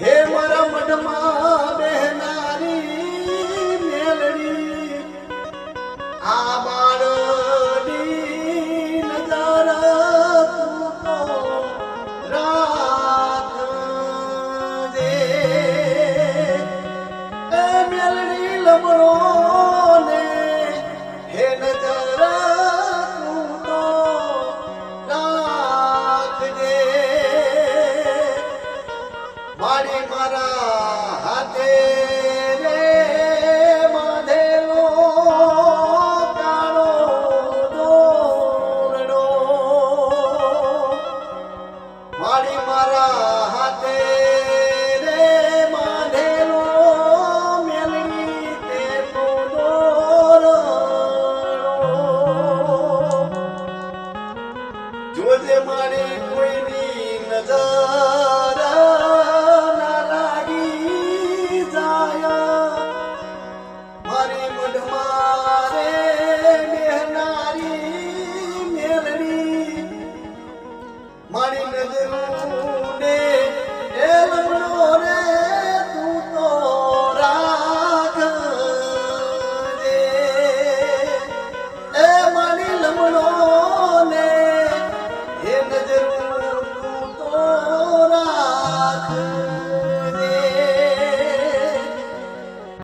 હે મારા મઢમાં બેહનારી લમણો ને હે નજરા મારી મારા যে মানে